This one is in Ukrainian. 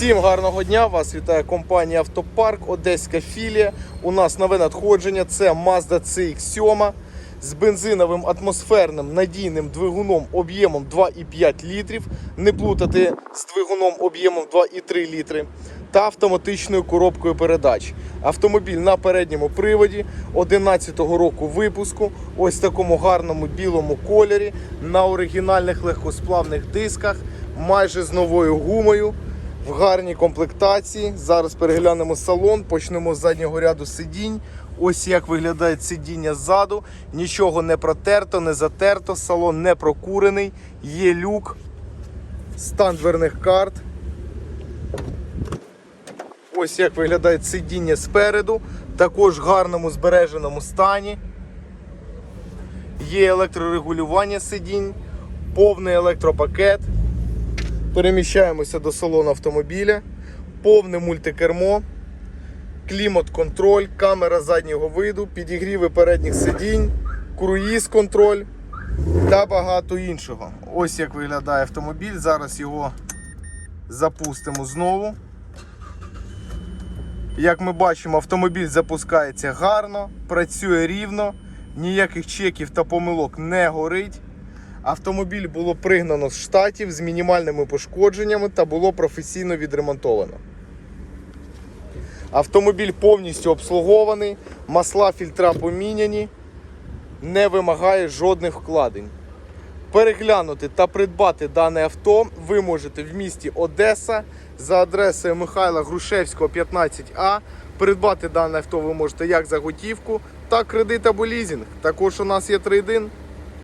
Всім гарного дня! Вас вітає компанія Автопарк, Одеська філія. У нас нове надходження. Це Mazda CX-7 з бензиновим атмосферним надійним двигуном об'ємом 2,5 літрів. Не плутати з двигуном об'ємом 2,3 літри. Та автоматичною коробкою передач. Автомобіль на передньому приводі 11-го року випуску. Ось в такому гарному білому кольорі на оригінальних легкосплавних дисках, майже з новою гумою в гарній комплектації. Зараз переглянемо салон, почнемо з заднього ряду сидінь. Ось як виглядає сидіння ззаду. Нічого не протерто, не затерто, салон не прокурений, є люк, стан дверних карт. Ось як виглядає сидіння спереду, також в гарному збереженому стані. Є електрорегулювання сидінь, повний електропакет. Переміщаємося до салону автомобіля, повне мультикермо, клімат-контроль, камера заднього виду, підігріви передніх сидінь, круїз-контроль та багато іншого. Ось як виглядає автомобіль. Зараз його запустимо знову. Як ми бачимо, автомобіль запускається гарно, працює рівно, ніяких чеків та помилок не горить. Автомобіль було пригнано з штатів з мінімальними пошкодженнями та було професійно відремонтовано. Автомобіль повністю обслугований, масла фільтра поміняні, не вимагає жодних вкладень. Переглянути та придбати дане авто ви можете в місті Одеса за адресою Михайла Грушевського 15А. Придбати дане авто ви можете як за готівку, так кредит або лізинг. Також у нас є трейдин.